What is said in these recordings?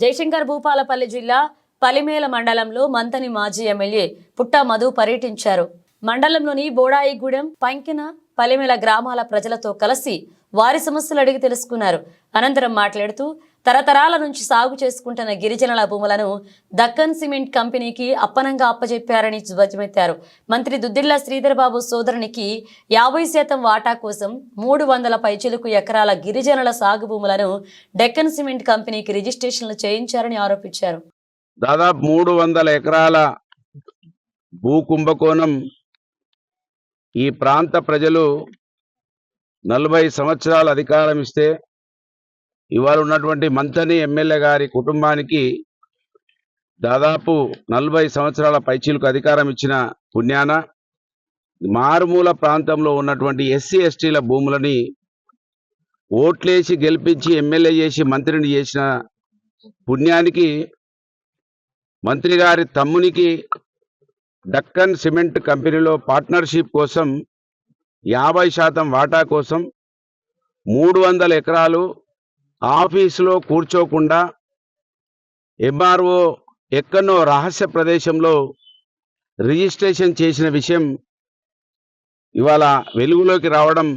జయశంకర్ భూపాలపల్లి జిల్లా పలిమేల మండలంలో మంతని మాజీ ఎమ్మెల్యే పుట్ట మధు పర్యటించారు. మండలంలోని బోడాయిగూడెం పంకిన పలిమేల గ్రామాల ప్రజలతో కలిసి వారి సమస్యలు అడిగి తెలుసుకున్నారు. అనంతరం మాట్లాడుతూ తరతరాల నుంచి సాగు చేసుకుంటున్న గిరిజనుల భూములను దక్కన్ సిమెంట్ కంపెనీకి అప్పనంగా అప్పజెప్పారని ధ్వజమెత్తారు. మంత్రి దుద్దిళ్ళ శ్రీధర్ బాబు సోదరునికి యాభై శాతం వాటా కోసం మూడు వందల పైచిలుకు ఎకరాల గిరిజనుల సాగు భూములను డెక్కన్ సిమెంట్ కంపెనీకి రిజిస్ట్రేషన్లు చేయించారని ఆరోపించారు. దాదాపు మూడు వందల ఎకరాల భూ కుంభకోణం ఈ ప్రాంత ప్రజలు నలభై సంవత్సరాల అధికారం ఇస్తే ఇవాళ ఉన్నటువంటి మంతని ఎమ్మెల్యే గారి కుటుంబానికి దాదాపు నలభై సంవత్సరాల పైచీలకు అధికారం ఇచ్చిన పుణ్యాన మారుమూల ప్రాంతంలో ఉన్నటువంటి ఎస్సీ ఎస్టీల భూములని ఓట్లేసి గెలిపించి ఎమ్మెల్యే చేసి మంత్రిని చేసిన పుణ్యానికి మంత్రి గారి తమ్మునికి డక్కన్ సిమెంట్ కంపెనీలో పార్ట్నర్షిప్ కోసం యాభై శాతం వాటా కోసం మూడు వందల ఎకరాలు ఆఫీసులో కూర్చోకుండా ఎంఆర్ఓ ఎక్కడో రహస్య ప్రదేశంలో రిజిస్ట్రేషన్ చేసిన విషయం ఇవాళ వెలుగులోకి రావడం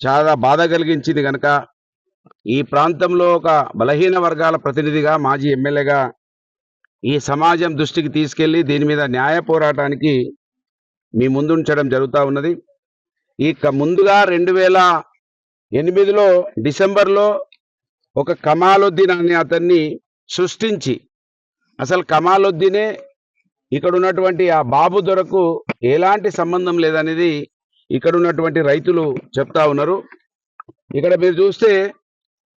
చాలా బాధ కలిగించింది కనుక ఈ ప్రాంతంలో ఒక బలహీన వర్గాల ప్రతినిధిగా మాజీ ఎమ్మెల్యేగా ఈ సమాజం దృష్టికి తీసుకెళ్ళి దీని మీద న్యాయ పోరాటానికి మీ ముందుంచడం జరుగుతూ ఉన్నది. ఇక ముందుగా రెండు వేల ఎనిమిదిలో డిసెంబర్లో ఒక కమాలుద్దీన్ అనే అతన్ని సృష్టించి. అసలు కమాలుద్దీనే ఇక్కడ ఉన్నటువంటి ఆ బాబు దొరకు ఎలాంటి సంబంధం లేదనేది ఇక్కడ ఉన్నటువంటి రైతులు చెప్తా ఉన్నారు. ఇక్కడ మీరు చూస్తే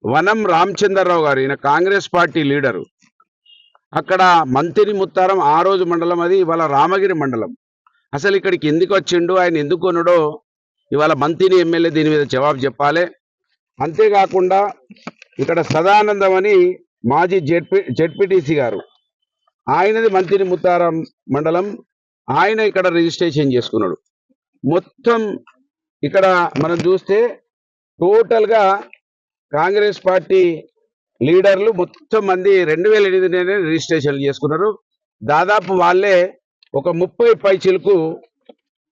వనం రామచంద్రరావు గారు ఈయన కాంగ్రెస్ పార్టీ లీడరు. అక్కడ మంతిని ముత్తారం ఆ రోజు మండలం అది ఇవాళ రామగిరి మండలం. అసలు ఇక్కడికి ఎందుకు వచ్చిండు ఆయన ఎందుకు కొనుడో ఇవాళ మంతిని ఎమ్మెల్యే దీని మీద జవాబు చెప్పాలి. అంతేకాకుండా ఇక్కడ సదానందం అని మాజీ జెడ్పీ జెడ్పీటీసీ గారు. ఆయనది మంత్రి ముత్తారం మండలం. ఆయన ఇక్కడ రిజిస్ట్రేషన్ చేసుకున్నాడు. మొత్తం ఇక్కడ మనం చూస్తే టోటల్గా కాంగ్రెస్ పార్టీ లీడర్లు మొత్తం మంది రెండు వేల ఎనిమిదిలోనే రిజిస్ట్రేషన్ చేసుకున్నారు. దాదాపు వాళ్ళే ఒక ముప్పై పై చిలుకు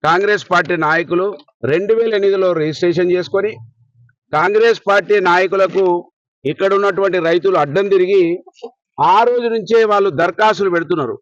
కాంగ్రెస్ పార్టీ నాయకులు రెండు వేల ఎనిమిదిలో రిజిస్ట్రేషన్ చేసుకొని కాంగ్రెస్ పార్టీ నాయకులకు ఇక్కడ ఉన్నటువంటి రైతులు అడ్డం తిరిగి ఆ రోజు నుంచే వాళ్ళు దరఖాస్తులు పెడుతున్నారు.